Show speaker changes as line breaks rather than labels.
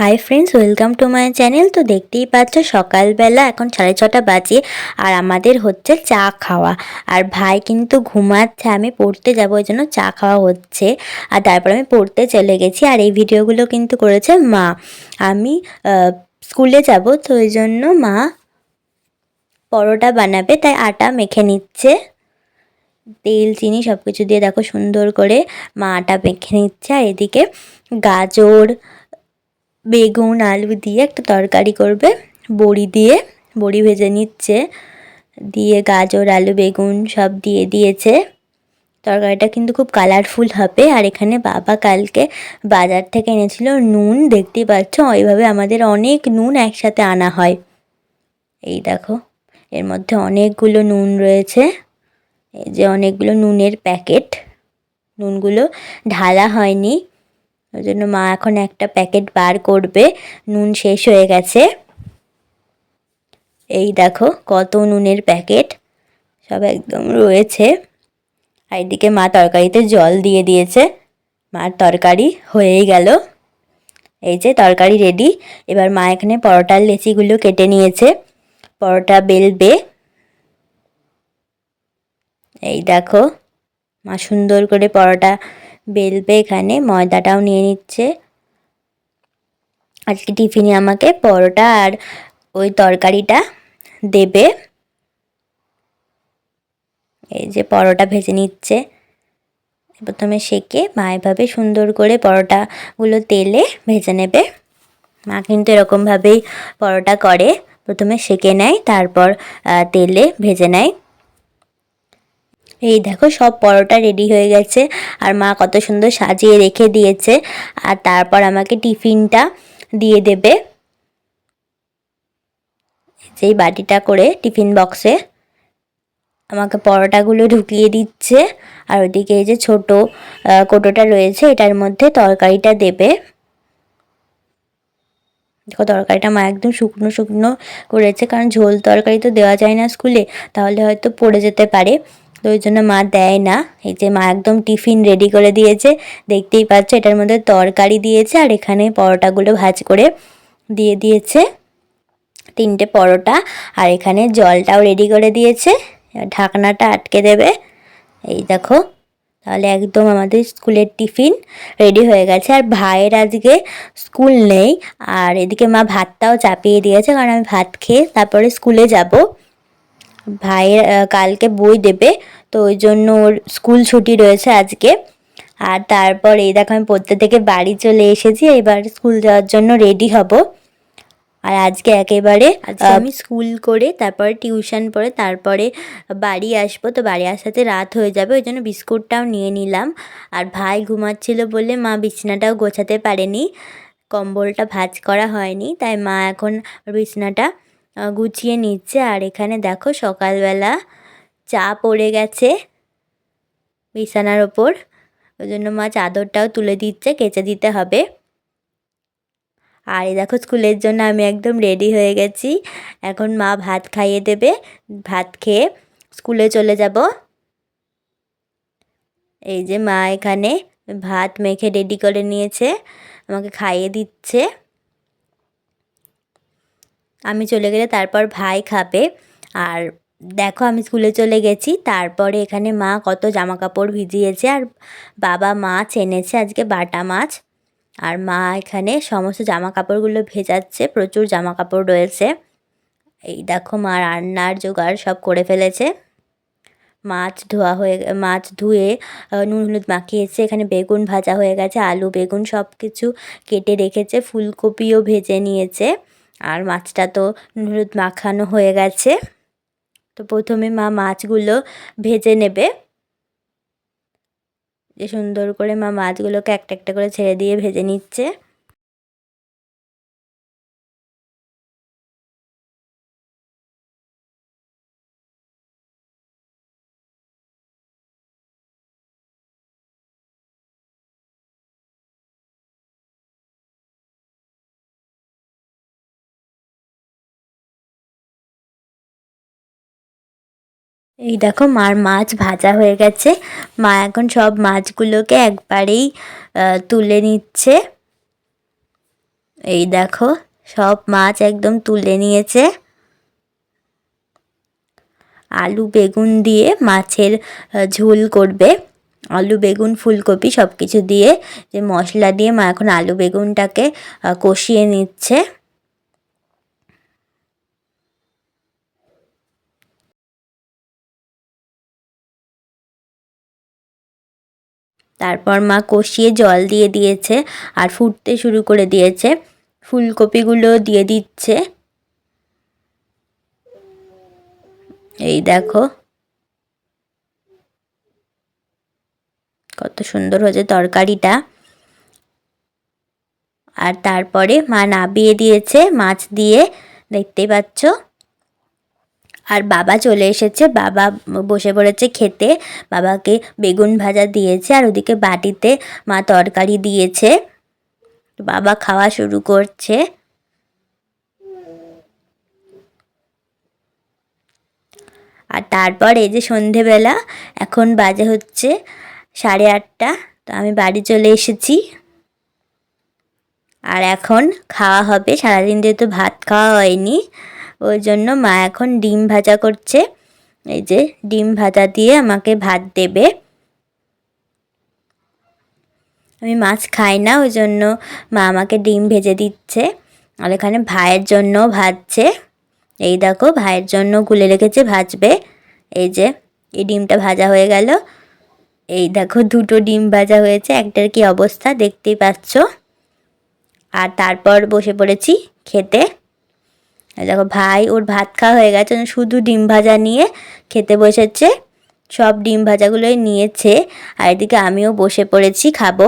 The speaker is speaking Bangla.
Hi friends welcome to my channel তো দেখতেই পাচ্ছ, সকালবেলা এখন সাড়ে ছটা বাজে আর আমাদের হচ্ছে চা খাওয়া। আর ভাই কিন্তু ঘুমাচ্ছে, আমি পড়তে যাব, ওই জন্য চা খাওয়া হচ্ছে। আর তারপর আমি পড়তে চলে গেছি আর এই ভিডিওগুলো কিন্তু করেছে মা। আমি স্কুলে যাব, তো ওই জন্য মা পরোটা বানাবে, তাই আটা মেখে নিচ্ছে। তেল, চিনি সব কিছু দিয়ে দেখো সুন্দর করে মা আটা মেখে নিচ্ছে। আর এদিকে গাজর বেগুন, আলু দিয়ে একটা তরকারি করবে। বড়ি দিয়ে, বড়ি ভেজে নিচ্ছে। দিয়ে গাজর, আলু, বেগুন সব দিয়ে দিয়েছে। তরকারিটা কিন্তু খুব কালারফুল হবে। আর এখানে বাবা কালকে বাজার থেকে এনেছিল নুন। দেখতেই পাচ্ছ, ওইভাবে আমাদের অনেক নুন একসাথে আনা হয়। এই দেখো, এর মধ্যে অনেকগুলো নুন রয়েছে। এই যে অনেকগুলো নুনের প্যাকেট। নুনগুলো ঢালা হয়নি। ওই জন্য মা এখন একটা প্যাকেট বার করবে। নুন শেষ হয়ে গেছে। এই দেখো কত নুনের প্যাকেট। সব একদম রয়েছে। আর এদিকে মা তরকারিতে জল দিয়ে দিয়েছে। মার তরকারি হয়েই গেল। এই যে তরকারি রেডি এবার মা এখানে পরোটার লেচিগুলো কেটে নিয়েছে। পরোটা বেলবে। এই দেখো মা সুন্দর করে পরোটা বেলবে এখানে, ময়দাটাও নিয়ে নিচ্ছে। আজকে টিফিনে আমাকে পরোটা আর ওই তরকারিটা দেবে। এই যে পরোটা ভেজে নিচ্ছে। প্রথমে সেকে মা এভাবে সুন্দর করে পরোটাগুলো তেলে ভেজে নেবে। মা কিন্তু এরকমভাবেই পরোটা করে। প্রথমে সেকে নেয়, তারপর তেলে ভেজে নেয়। এই দেখো, সব পরোটা রেডি হয়ে গেছে। আর মা কত সুন্দর সাজিয়ে রেখে দিয়েছে। আর তারপর আমাকে টিফিনটা দিয়ে দেবে। যেই বাটিটা করে টিফিন বক্সে আমাকে পরোটাগুলো ঢুকিয়ে দিচ্ছে। আর ওদিকে এই যে ছোট কোটোটা রয়েছে, এটার মধ্যে তরকারিটা দেবে। দেখো, তরকারিটা মা একদম শুকনো শুকনো করেছে, কারণ ঝোল তরকারি তো দেওয়া যায় না স্কুলে, তাহলে হয়তো পড়ে যেতে পারে। তো ওই জন্য মা দেয় না। এই যে মা একদম টিফিন রেডি করে দিয়েছে। দেখতেই পাচ্ছ এটার মধ্যে তরকারি দিয়েছে আর এখানে পরোটাগুলো ভাজ করে দিয়ে দিয়েছে। তিনটে পরোটা আর এখানে জলটাও রেডি করে দিয়েছে। ঢাকনাটা আটকে দেবে। এই দেখো, তাহলে একদম আমাদের স্কুলের টিফিন রেডি হয়ে গেছে। আর ভাইয়ের আজকে স্কুল নেই। আর এদিকে মা ভাতটাও চাপিয়ে দিয়েছে, কারণ আমি ভাত খেয়ে তারপরে স্কুলে যাব। ভাইয়ের কালকে বই দেবে তো ওই জন্য ওর স্কুল ছুটি রয়েছে আজকে। আর তারপর এই দেখো আমি পড়তে থেকে বাড়ি চলে এসেছি এবার স্কুল যাওয়ার জন্য রেডি হব। আর আজকে একেবারে আমি স্কুল করে তারপরে টিউশন পড়ে তারপরে বাড়ি আসব তো বাড়ি আসাতে রাত হয়ে যাবে ওই জন্য বিস্কুটটাও নিয়ে নিলাম। আর ভাই ঘুমাচ্ছিল বলে মা বিছানাটাও গোছাতে পারেনি কম্বলটা ভাজ করা হয়নি তাই মা এখন বিছানাটা গুছিয়ে নিচ্ছে। আর এখানে দেখো সকালবেলা চা পড়ে গেছে বিছানার ওপর। ওই জন্য মা চাদরটাও তুলে দিচ্ছে, কেচে দিতে হবে। আর এই দেখো স্কুলের জন্য আমি একদম রেডি হয়ে গেছি। এখন মা ভাত খাইয়ে দেবে, ভাত খেয়ে স্কুলে চলে যাব। এই যে মা এখানে ভাত মেখে রেডি করে নিয়েছে, আমাকে খাইয়ে দিচ্ছে। আমি চলে গেলে তারপর ভাই খাবে। আর দেখো আমি স্কুলে চলে গেছি, তারপরে এখানে মা কত জামা কাপড় ভিজিয়েছে আর বাবা মাছ এনেছে আজকে বাটা মাছ। আর মা এখানে সমস্ত জামা কাপড়গুলো ভেজাচ্ছে, প্রচুর জামা কাপড় রয়েছে। এই দেখো মা রান্নার জোগাড় সব করে ফেলেছে। মাছ ধোয়া হয়ে মাছ ধুয়ে নুন হলুদ মাখিয়েছে, এখানে বেগুন ভাজা হয়ে গেছে, আলু বেগুন সব কিছু কেটে রেখেছে, ফুলকপিও ভেজে নিয়েছে। আর মাছটা তো হলুদ মাখানো হয়ে গেছে। তো প্রথমে মা মাছগুলো ভেজে নেবে। যে সুন্দর করে মা মাছগুলোকে একটা একটা করে ছেড়ে দিয়ে ভেজে নিচ্ছে। এই দেখো মার মাছ ভাজা হয়ে গেছে। মা এখন সব মাছগুলোকে একবারেই তুলে নিচ্ছে। এই দেখো সব মাছ একদম তুলে নিয়েছে। আলু বেগুন দিয়ে মাছের ঝোল করবে। আলু বেগুন, ফুলকপি সব কিছু দিয়ে যে মশলা দিয়ে মা এখন আলু বেগুনটাকে কষিয়ে নিচ্ছে। তারপর মা কষিয়ে জল দিয়ে দিয়েছে আর ফুটতে শুরু করে দিয়েছে। ফুলকপিগুলো দিয়ে দিচ্ছে। এই দেখো। কত সুন্দর হয়েছে তরকারিটা। আর তারপরে মা নাবিয়ে দিয়েছে মাছ দিয়ে। দেখতেই পাচ্ছ? আর বাবা চলে এসেছে। বাবা বসে পড়েছে খেতে। বাবাকে বেগুন ভাজা দিয়েছে আর ওদিকে বাটিতে মা তরকারি দিয়েছে। বাবা খাওয়া শুরু করছে। আর তারপর এই যে সন্ধেবেলা, এখন বাজে হচ্ছে সাড়ে আটটা। তো আমি বাড়ি চলে এসেছি। আর এখন খাওয়া হবে। সারাদিন যেহেতু ভাত খাওয়া হয়নি ওই জন্য মা এখন ডিম ভাজা করছে। এই যে ডিম ভাজা দিয়ে আমাকে ভাত দেবে। আমি মাছ খাই না, ওই জন্য মা আমাকে ডিম ভেজে দিচ্ছে। আর এখানে ভাইয়ের জন্য ভাজছে। এই দেখো, ভাইয়ের জন্য গুলে রেখেছে, ভাজবে। এই যে, এই ডিমটা ভাজা হয়ে গেল। এই দেখো, দুটো ডিম ভাজা হয়েছে, একটার কি অবস্থা দেখতেই পাচ্ছ। আর তারপর বসে পড়েছি খেতে। দেখো ভাই, ওর ভাত খাওয়া হয়ে গেছে। শুধু ডিম ভাজা নিয়ে খেতে বসেছে। সব ডিম ভাজাগুলোই নিয়েছে। আর এদিকে আমিও বসে পড়েছি, খাব।